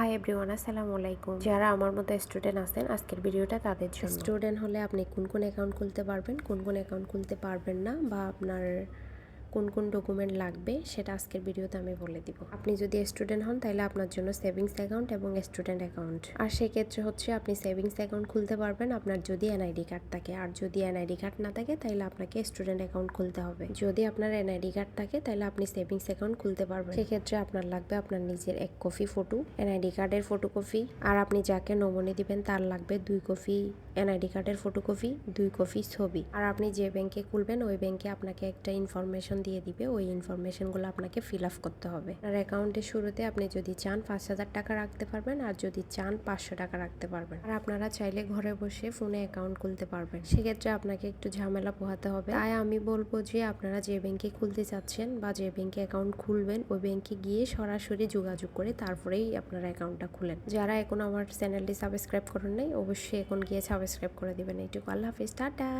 Hi everyone, আসসালামু আলাইকুম। যারা আমার মতো স্টুডেন্ট আছেন, আজকের ভিডিওটা তাদের জন্য। স্টুডেন্ট হলে আপনি কোন কোন অ্যাকাউন্ট খুলতে পারবেন, কোন কোন অ্যাকাউন্ট খুলতে পারবেন না বা আপনার কোন কোন ডকুমেন্ট লাগবে সেটা আজকের ভিডিওতে আমি বলে দিব। আপনি যদি স্টুডেন্ট হন, তাহলে আপনার জন্য সেভিংস অ্যাকাউন্ট এবং স্টুডেন্ট অ্যাকাউন্ট আর সেক্ষেত্রে হচ্ছে আপনি সেভিংস অ্যাকাউন্ট খুলতে পারবেন, আপনার যদি এনআইডি কার্ড থাকে। আর যদি এনআইডি কার্ড না থাকে, তাহলে আপনাকে স্টুডেন্ট অ্যাকাউন্ট খুলতে হবে। যদি আপনার এনআইডি কার্ড থাকে, তাহলে আপনি সেভিংস অ্যাকাউন্ট খুলতে পারবেন। সেক্ষেত্রে আপনার লাগবে আপনার নিজের এক কপি ফটো এনআইডি কার্ডের ফটোকপি আর আপনি যাকে নমনি দিবেন, তার লাগবে দুই কপি এনআইডি কার্ডের ফটোকপি দুই কপি ছবি। আর আপনি যে ব্যাংকে খুলবেন, ওই ব্যাংকে আপনাকে একটা ইনফরমেশন দিয়ে দিবে, ওই ইনফরমেশনগুলো আপনাকে ফিল আপ করতে হবে। আর অ্যাকাউন্টের শুরুতে আপনি যদি চান পাঁচ হাজার টাকা রাখতে পারবেন, আর যদি চান পাঁচশো টাকা রাখতে পারবেন। আর আপনারা চাইলে ঘরে বসে ফোনে অ্যাকাউন্ট খুলতে পারবেন। সেক্ষেত্রে আপনাকে একটু ঝামেলা পোহাতে হবে। তাই আমি বলব যে, আপনারা যে ব্যাংকে খুলতে চাচ্ছেন বা যে ব্যাংকে অ্যাকাউন্ট খুলবেন, ওই ব্যাংকে গিয়ে সরাসরি যোগাযোগ করে তারপরেই আপনারা অ্যাকাউন্টটা খুলেন। যারা এখন আমার চ্যানেলটি সাবস্ক্রাইব করেন নাই, অবশ্যই এখন গিয়ে সাবস্ক্রাইব করে দিবেন। এইটুকু। আল্লাহ হাফিজ। টাটা!